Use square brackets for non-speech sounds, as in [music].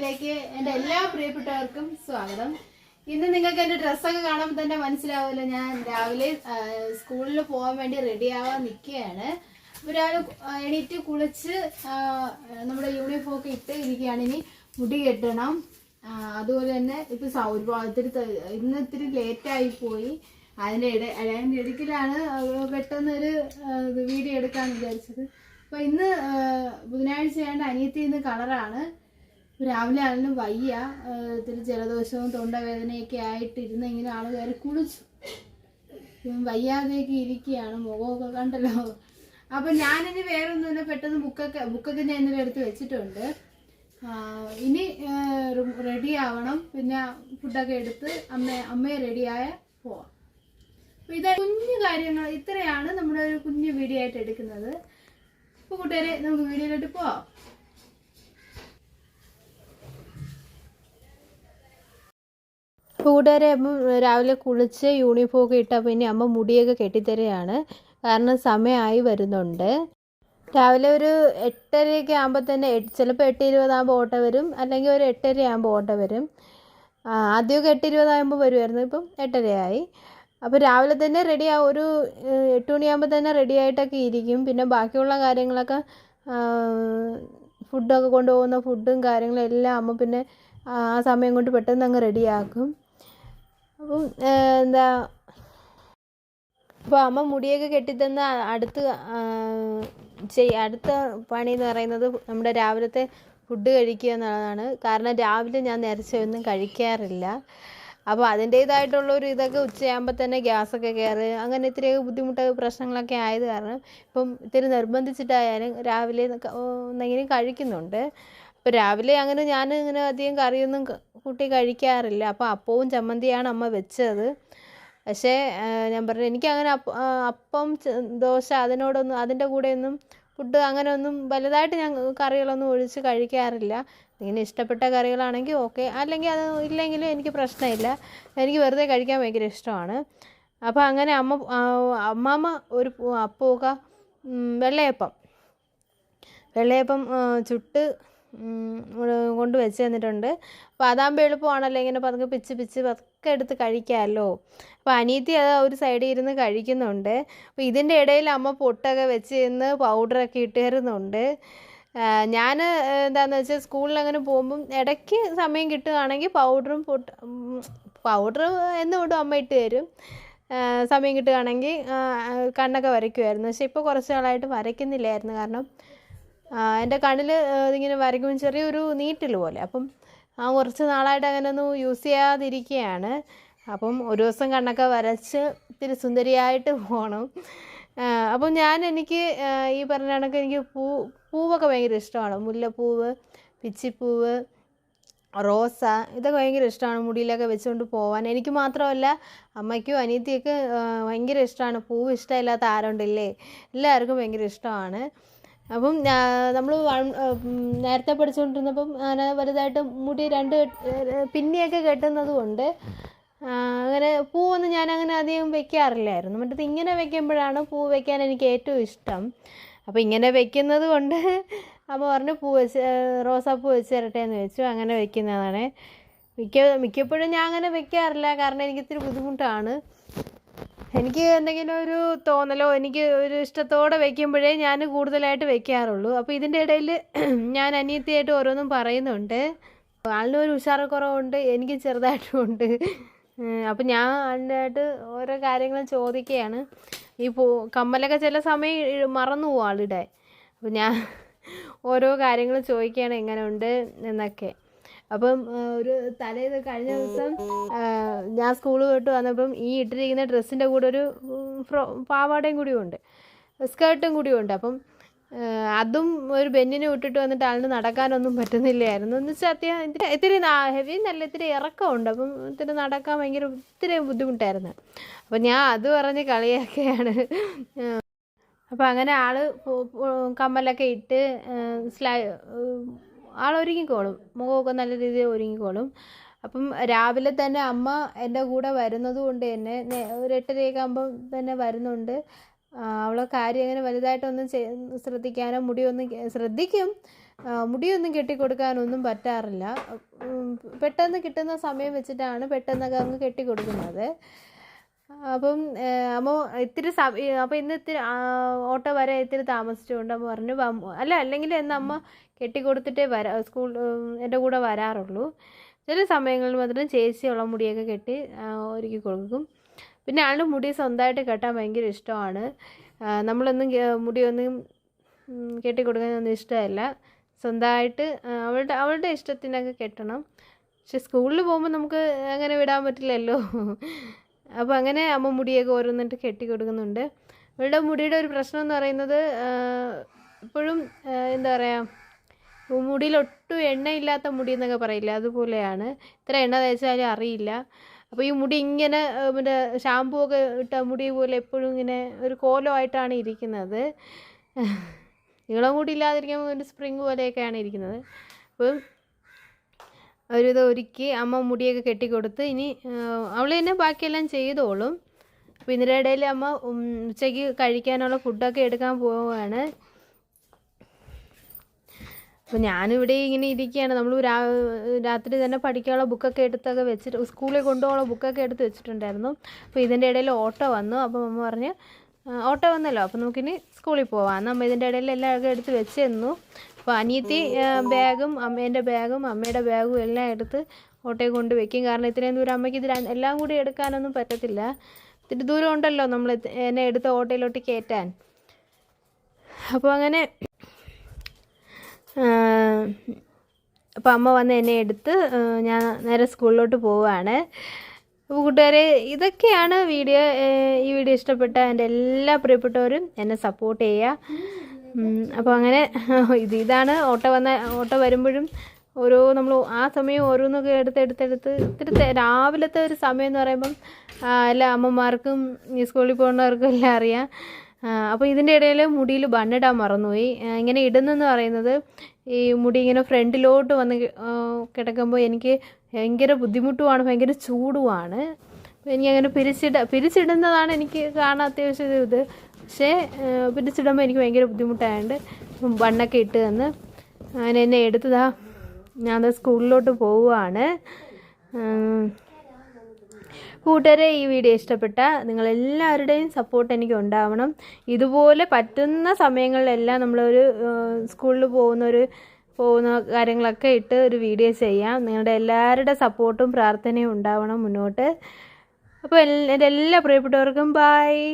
വീഡിയോയിലേക്ക് എന്റെ എല്ലാ പ്രിയപ്പെട്ടവർക്കും സ്വാഗതം. ഇന്ന് നിങ്ങൾക്ക് എന്റെ ഡ്രസ്സൊക്കെ കാണുമ്പോൾ തന്നെ മനസ്സിലാവുമല്ലോ ഞാൻ രാവിലെ സ്കൂളിൽ പോകാൻ വേണ്ടി റെഡി ആവാൻ നിൽക്കുകയാണ്. രാവിലെ എണീറ്റ് കുളിച്ച് നമ്മുടെ യൂണിഫോം ഒക്കെ ഇട്ട് ഇരിക്കുകയാണ്. ഇനി മുടി കെട്ടണം. അതുപോലെ തന്നെ ഇപ്പം സൗരഭാഗത്തിൽ ഇന്ന് ഇത്തിരി ലേറ്റായി പോയി. അതിന്റെ ഇട അതിന്റെ ഇടയ്ക്കിലാണ് പെട്ടെന്നൊരു വീഡിയോ എടുക്കാൻ വിചാരിച്ചത്. അപ്പോൾ ഇന്ന് ബുധനാഴ്ച ബുധനാഴ്ചയാണ്ട് അനിയത്തി ഇന്ന് കളറാണ് രാവിലെ ആണെങ്കിലും വയ്യ. ഇത്തിരി ജലദോഷവും തൊണ്ടവേദനയൊക്കെ ആയിട്ട് ഇരുന്ന് ഇങ്ങനെ ആൾ കയറി കുളിച്ചു. വയ്യാതെയൊക്കെ ഇരിക്കുകയാണ്. മുഖമൊക്കെ കണ്ടല്ലോ. അപ്പം ഞാനിനി വേറെ ഒന്നുമില്ല പെട്ടെന്ന് ബുക്കൊക്കെ ബുക്കൊക്കെ ഞാൻ ഇന്നലെ എടുത്ത് വെച്ചിട്ടുണ്ട്. ഇനി റെഡി ആവണം. പിന്നെ ഫുഡൊക്കെ എടുത്ത് അമ്മ അമ്മയെ റെഡിയായ പോവാം. അപ്പോൾ ഇത് കുഞ്ഞു കാര്യങ്ങൾ. ഇത്രയാണ് നമ്മുടെ ഒരു കുഞ്ഞു വീഡിയോ ആയിട്ട് എടുക്കുന്നത്. അപ്പോൾ കൂട്ടുകാരെ നമുക്ക് വീഡിയോയിലോട്ട് പോവാം. കൂട്ടുകാരെ അമ്മ രാവിലെ കുളിച്ച് യൂണിഫോം ഒക്കെ ഇട്ട പിന്നെ അമ്മ മുടിയൊക്കെ കെട്ടിത്തരുകയാണ്. കാരണം സമയമായി വരുന്നുണ്ട്. രാവിലെ ഒരു എട്ടരയൊക്കെ ആകുമ്പോൾ തന്നെ ചിലപ്പോൾ എട്ട് ഇരുപതാകുമ്പോൾ ഓട്ടം വരും. അല്ലെങ്കിൽ ഒരു എട്ടര ആകുമ്പോൾ ഓട്ടോ വരും. ആദ്യമൊക്കെ എട്ട് ഇരുപതാകുമ്പോൾ വരുമായിരുന്നു ഇപ്പം എട്ടരയായി. അപ്പോൾ രാവിലെ തന്നെ റെഡി ആ ഒരു എട്ട് മണിയാകുമ്പോൾ തന്നെ റെഡി ആയിട്ടൊക്കെ ഇരിക്കും. പിന്നെ ബാക്കിയുള്ള കാര്യങ്ങളൊക്കെ ഫുഡൊക്കെ കൊണ്ടുപോകുന്ന ഫുഡും കാര്യങ്ങളും എല്ലാം അമ്മ പിന്നെ ആ സമയം കൊണ്ട് പെട്ടെന്ന് അങ്ങ് റെഡിയാക്കും അപ്പം എന്താ അപ്പോൾ അമ്മ മുടിയൊക്കെ കെട്ടിത്തന്ന അടുത്ത് ചെയ് അടുത്ത പണി എന്ന് പറയുന്നത് നമ്മുടെ രാവിലത്തെ ഫുഡ് കഴിക്കുക എന്നുള്ളതാണ്. കാരണം രാവിലെ ഞാൻ ഒന്നും കഴിക്കാറില്ല. അപ്പോൾ അതിന്റേതായിട്ടുള്ള ഒരു ഇതൊക്കെ ഉച്ചയാകുമ്പോൾ തന്നെ ഗ്യാസൊക്കെ കയറി അങ്ങനെ ഇത്തിരിയൊക്കെ ബുദ്ധിമുട്ടൊക്കെ പ്രശ്നങ്ങളൊക്കെ ആയത് കാരണം ഇപ്പം ഇത്തിരി നിർബന്ധിച്ചിട്ടായാലും രാവിലെ എന്തെങ്കിലും കഴിക്കുന്നുണ്ട്. അപ്പോൾ രാവിലെ അങ്ങനെ ഞാൻ ഇങ്ങനെ അധികം കറിയൊന്നും കൂട്ടി കഴിക്കാറില്ല. അപ്പോൾ അപ്പവും ചമ്മന്തിയാണ് അമ്മ വെച്ചത്. പക്ഷേ ഞാൻ പറഞ്ഞു എനിക്കങ്ങനെ അപ്പ ദോശ അതിനോടൊന്നും അതിന്റെ കൂടെയൊന്നും ഫുഡ് അങ്ങനെയൊന്നും വലുതായിട്ട് ഞാൻ കറികളൊന്നും ഒഴിച്ച് കഴിക്കാറില്ല. ഇങ്ങനെ ഇഷ്ടപ്പെട്ട കറികളാണെങ്കിൽ ഓക്കെ. അല്ലെങ്കിൽ അത് ഇല്ലെങ്കിലും എനിക്ക് പ്രശ്നമില്ല. എനിക്ക് വെറുതെ കഴിക്കാൻ ഭയങ്കര ഇഷ്ടമാണ്. അപ്പോൾ അങ്ങനെ അമ്മ അമ്മമ്മ ഒരു അപ്പമൊക്കെ വെള്ളയപ്പം. വെള്ളയപ്പം ചുട്ട് കൊണ്ട് വെച്ച് തന്നിട്ടുണ്ട്. അപ്പോൾ അതാകുമ്പോൾ എളുപ്പമാണല്ലോ ഇങ്ങനെ പതുക്കെ പിച്ച് പിച്ച് പതുക്കെ എടുത്ത് കഴിക്കാമല്ലോ അപ്പോൾ അനീത്തി അത് ഒരു സൈഡിൽ ഇരുന്ന് കഴിക്കുന്നുണ്ട്. അപ്പോൾ ഇതിന്റെ ഇടയിൽ അമ്മ പൊട്ടൊക്കെ വെച്ച് ഇന്ന് പൗഡറൊക്കെ ഇട്ടിരുന്നുണ്ട്. ഞാൻ എന്താണെന്ന് വെച്ചാൽ സ്കൂളിൽ അങ്ങനെ പോകുമ്പം ഇടയ്ക്ക് സമയം കിട്ടുകയാണെങ്കിൽ പൗഡറും പൊട്ട് പൗഡർ എന്ന് വിടും അമ്മ ഇട്ട് തരും. സമയം കിട്ടുകയാണെങ്കിൽ കണ്ണൊക്കെ വരയ്ക്കുമായിരുന്നു പക്ഷേ ഇപ്പോൾ കുറച്ച് നാളായിട്ട് വരയ്ക്കുന്നില്ലായിരുന്നു. കാരണം എന്റെ കണ്ണിൽ ഇതിങ്ങനെ വരയ്ക്കുമ്പോൾ ചെറിയൊരു നീറ്റൽ പോലെ. അപ്പം ആ കുറച്ച് നാളായിട്ട് അങ്ങനെ ഒന്നും യൂസ് ചെയ്യാതിരിക്കുകയാണ് അപ്പം ഒരു ദിവസം കണ്ണൊക്കെ വരച്ച് ഇത്തിരി സുന്ദരിയായിട്ട് പോകണം അപ്പം ഞാൻ എനിക്ക് ഈ പറഞ്ഞ കണക്ക് എനിക്ക് പൂ പൂവൊക്കെ ഭയങ്കര ഇഷ്ടമാണ്. മുല്ലപ്പൂവ് പിച്ചിപ്പൂവ് റോസ ഇതൊക്കെ ഭയങ്കര ഇഷ്ടമാണ് മുടിയിലൊക്കെ വെച്ചുകൊണ്ട് പോകാൻ എനിക്ക് മാത്രമല്ല അമ്മയ്ക്കും അനിയത്തിയൊക്കെ ഭയങ്കര ഇഷ്ടമാണ്. പൂവ് ഇഷ്ടമില്ലാത്ത ആരുണ്ടില്ലേ? എല്ലാവർക്കും ഭയങ്കര ഇഷ്ടമാണ്. അപ്പം നമ്മൾ നേരത്തെ പഠിച്ചുകൊണ്ടിരുന്നപ്പം അങ്ങനെ വലുതായിട്ട് മുടി രണ്ട് പിന്നെയൊക്കെ കെട്ടുന്നത് കൊണ്ട് അങ്ങനെ പൂവൊന്നും ഞാൻ അങ്ങനെ അധികം വെക്കാറില്ലായിരുന്നു. മറ്റത് ഇങ്ങനെ വെക്കുമ്പോഴാണ് പൂ വെക്കാൻ എനിക്ക് ഏറ്റവും ഇഷ്ടം. അപ്പോൾ ഇങ്ങനെ വെക്കുന്നത് കൊണ്ട് അപ്പോൾ പറഞ്ഞു പൂ വെച്ച് റോസാപ്പൂ വെച്ച് തരട്ടെ എന്ന് വെച്ചു. അങ്ങനെ വെക്കുന്നതാണ്. മിക്ക മിക്കപ്പോഴും ഞാൻ അങ്ങനെ വെക്കാറില്ല. കാരണം എനിക്കിത്തിരി ബുദ്ധിമുട്ടാണ്. എനിക്ക് എന്തെങ്കിലും ഒരു തോന്നലോ എനിക്ക് ഒരു ഇഷ്ടത്തോടെ വെക്കുമ്പോഴേ ഞാൻ കൂടുതലായിട്ട് വെക്കാറുള്ളൂ. അപ്പോൾ ഇതിന്റെ ഇടയിൽ [clears throat] ഞാൻ അനിയത്തിയായിട്ട് ഓരോന്നും പറയുന്നുണ്ട്. ആളിനൊരു ഉഷാറക്കുറവുണ്ട് എനിക്ക് ചെറുതായിട്ടും ഉണ്ട് അപ്പം ഞാൻ ആളിനായിട്ട് ഓരോ കാര്യങ്ങളും ചോദിക്കുകയാണ്. ഈ പൂ കമ്മലൊക്കെ ചില സമയം മറന്നു പോകും ആളിടെ. അപ്പം ഞാൻ ഓരോ കാര്യങ്ങൾ ചോദിക്കുകയാണ് എങ്ങനെയുണ്ട് എന്നൊക്കെ. അപ്പം ഒരു തലേന്ന് കഴിഞ്ഞ ദിവസം ഞാൻ സ്കൂൾ വിട്ട് വന്നപ്പം ഈ ഇട്ടിരിക്കുന്ന ഡ്രസ്സിന്റെ കൂടെ ഒരു ഫ്രോ പാവാടയും കൂടി ഉണ്ട്. സ്കേർട്ടും കൂടി ഉണ്ട്. അപ്പം അതും ഒരു ബെന്നിനെ വിട്ടിട്ട് വന്നിട്ട് ആളിന് നടക്കാനൊന്നും പറ്റുന്നില്ലായിരുന്നു. എന്ന് വെച്ചാൽ അത്യാവശ്യം ഇത്തിരി ഹെവി നല്ല ഇത്തിരി ഇറക്കമുണ്ട്. അപ്പം ഇത്തിരി നടക്കാൻ ഭയങ്കര ഇത്തിരി ബുദ്ധിമുട്ടായിരുന്നു. അപ്പം ഞാൻ അത് പറഞ്ഞ് കളിയാക്കിയാണ്. അപ്പം അങ്ങനെ ആൾ കമ്മലൊക്കെ ഇട്ട് സ്ലൈ ആൾ ഒരുങ്ങിക്കോളും മുഖമൊക്കെ നല്ല രീതിയിൽ ഒരുങ്ങിക്കോളും അപ്പം രാവിലെ തന്നെ അമ്മ എന്റെ കൂടെ വരുന്നത് കൊണ്ട് തന്നെ ഒരു എട്ടരയൊക്കെ ആകുമ്പം തന്നെ വരുന്നുണ്ട്. അവളെ കാര്യം അങ്ങനെ വലുതായിട്ടൊന്നും ശ്രദ്ധിക്കാനോ മുടിയൊന്നും ശ്രദ്ധിക്കും. മുടിയൊന്നും കെട്ടിക്കൊടുക്കാനൊന്നും പറ്റാറില്ല. പെട്ടെന്ന് കിട്ടുന്ന സമയം വെച്ചിട്ടാണ് പെട്ടെന്നൊക്കെ അങ്ങ് കെട്ടിക്കൊടുക്കുന്നത്. അപ്പം അമ്മോ ഇത്തിരി സമയം അപ്പം ഇന്ന് ഇത്തിരി ഓട്ടോ വരെ ഇത്തിരി താമസിച്ചുകൊണ്ട് അമ്മ പറഞ്ഞു അല്ല അല്ലെങ്കിൽ എന്ന് അമ്മ കെട്ടിക്കൊടുത്തിട്ടേ വരാ സ്കൂൾ എന്റെ കൂടെ വരാറുള്ളൂ. ചില സമയങ്ങളിൽ മാത്രം ചേച്ചിയുള്ള മുടിയൊക്കെ കെട്ടി ഒരുക്കി കൊടുക്കും. പിന്നെ ആളുടെ മുടി സ്വന്തമായിട്ട് കെട്ടാൻ ഭയങ്കര ഇഷ്ടമാണ്. നമ്മളൊന്നും മുടിയൊന്നും കെട്ടിക്കൊടുക്കാനൊന്നും ഇഷ്ടമല്ല. സ്വന്തമായിട്ട് അവളുടെ അവളുടെ ഇഷ്ടത്തിനൊക്കെ കെട്ടണം. പക്ഷെ സ്കൂളിൽ പോകുമ്പോൾ നമുക്ക് അങ്ങനെ വിടാൻ പറ്റില്ലല്ലോ. അപ്പോൾ അങ്ങനെ അമ്മ മുടിയൊക്കെ ഓരോന്നിട്ട് കെട്ടി കൊടുക്കുന്നുണ്ട്. ഇവളുടെ മുടിയുടെ ഒരു പ്രശ്നം എന്ന് പറയുന്നത് ഇപ്പോഴും എന്താ പറയുക മുടിയിൽ ഒട്ടും എണ്ണയില്ലാത്ത മുടി എന്നൊക്കെ പറയില്ല അതുപോലെയാണ്. ഇത്ര എണ്ണ തേച്ചാലും അറിയില്ല. അപ്പോൾ ഈ മുടി ഇങ്ങനെ മറ്റേ ഷാമ്പൂ ഒക്കെ ഇട്ട മുടി പോലെ എപ്പോഴും ഇങ്ങനെ ഒരു കോലമായിട്ടാണ് ഇരിക്കുന്നത്. നീളം കൂടി ഇല്ലാതിരിക്കുമ്പോൾ ഒരു സ്പ്രിങ് പോലെയൊക്കെയാണ് ഇരിക്കുന്നത്. അപ്പം ഒരിത് ഒരുക്കി അമ്മ മുടിയൊക്കെ കെട്ടിക്കൊടുത്ത് ഇനി അവൾ തന്നെ ബാക്കിയെല്ലാം ചെയ്തോളും. അപ്പോൾ ഇതിന്റെ ഇടയിൽ അമ്മ ഉച്ചയ്ക്ക് കഴിക്കാനുള്ള ഫുഡൊക്കെ എടുക്കാൻ പോവുകയാണ് അപ്പോൾ ഞാനിവിടെ ഇങ്ങനെ ഇരിക്കുകയാണ്. നമ്മൾ രാത്രി തന്നെ പഠിക്കാനുള്ള ബുക്കൊക്കെ എടുത്തൊക്കെ വെച്ചിട്ട് സ്കൂളിൽ കൊണ്ടുപോകാനുള്ള ബുക്കൊക്കെ എടുത്ത് വെച്ചിട്ടുണ്ടായിരുന്നു. അപ്പോൾ ഇതിന്റെ ഇടയിൽ ഓട്ടോ വന്നു. അപ്പോൾ അമ്മ പറഞ്ഞ് ഓട്ടോ വന്നല്ലോ. അപ്പോൾ നമുക്കിനി സ്കൂളിൽ പോവാം. അമ്മ ഇതിന്റെ ഇടയിൽ എല്ലാം എടുത്ത് വെച്ച് തന്നു അപ്പോൾ അനിയത്തി ബാഗും അമ്മേന്റെ ബാഗും അമ്മയുടെ ബാഗും എല്ലാം എടുത്ത് ഓട്ടോയിൽ കൊണ്ട് വെക്കും. കാരണം ഇത്രയും ദൂരം അമ്മയ്ക്ക് ഇത് ര- എല്ലാം കൂടി എടുക്കാനൊന്നും പറ്റത്തില്ല. ഇത്തിരി ദൂരം ഉണ്ടല്ലോ നമ്മൾ എന്നെ എടുത്ത് ഓട്ടോയിലോട്ട് കയറ്റാൻ. അപ്പോൾ അങ്ങനെ അപ്പോൾ അമ്മ വന്ന് എന്നെ എടുത്ത് ഞാൻ നേരെ സ്കൂളിലോട്ട് പോവുകയാണ് അപ്പോൾ കൂട്ടുകാരെ ഇതൊക്കെയാണ് വീഡിയോ ഈ വീഡിയോ ഇഷ്ടപ്പെട്ട എന്റെ എല്ലാ പ്രിയപ്പെട്ടവരും എന്നെ സപ്പോർട്ട് ചെയ്യുക അപ്പോൾ അങ്ങനെ [laughs] ഇത് ഇതാണ് ഓട്ടോ വന്ന ഓട്ടോ വരുമ്പോഴും ഓരോ നമ്മൾ ആ സമയം ഓരോന്നൊക്കെ എടുത്ത് എടുത്തെടുത്ത് ഇത്തിരി രാവിലത്തെ ഒരു സമയം എന്ന് പറയുമ്പം എല്ലാ അമ്മമാർക്കും ഈ സ്കൂളിൽ പോകുന്നവർക്കും എല്ലാം അറിയാം. അപ്പോൾ ഇതിന്റെ ഇടയിൽ മുടിയിൽ ബണ്ണിടാൻ മറന്നുപോയി. ഇങ്ങനെ ഇടുന്നെന്ന് പറയുന്നത് ഈ മുടി ഇങ്ങനെ ഫ്രണ്ടിലോട്ട് വന്ന് കിടക്കുമ്പോൾ എനിക്ക് ഭയങ്കര ബുദ്ധിമുട്ടുമാണ് ഭയങ്കര ചൂടുമാണ്. അപ്പോൾ എനിക്കങ്ങനെ പിരിച്ചിട പിരിച്ചിടുന്നതാണ് എനിക്ക് കാണാൻ അത്യാവശ്യം ഇത്. പക്ഷേ പിടിച്ചിടുമ്പോൾ എനിക്ക് ഭയങ്കര ബുദ്ധിമുട്ടായതുകൊണ്ട് ബണ്ണൊക്കെ ഇട്ട് തന്ന്. അങ്ങനെ എന്നെ എടുത്തതാ. ഞാൻ സ്കൂളിലോട്ട് പോവുകയാണ്. കൂട്ടുകാരെ ഈ വീഡിയോ ഇഷ്ടപ്പെട്ട നിങ്ങളെല്ലാവരുടെയും സപ്പോർട്ട് എനിക്ക് ഉണ്ടാവണം. ഇതുപോലെ പറ്റുന്ന സമയങ്ങളിലെല്ലാം നമ്മളൊരു സ്കൂളിൽ പോകുന്നൊരു പോകുന്ന കാര്യങ്ങളൊക്കെ ഇട്ട് ഒരു വീഡിയോ ചെയ്യാം. നിങ്ങളുടെ എല്ലാവരുടെ സപ്പോർട്ടും പ്രാർത്ഥനയും ഉണ്ടാവണം മുന്നോട്ട്. അപ്പോൾ എന്റെ എല്ലാ പ്രിയപ്പെട്ടവർക്കും ബായ്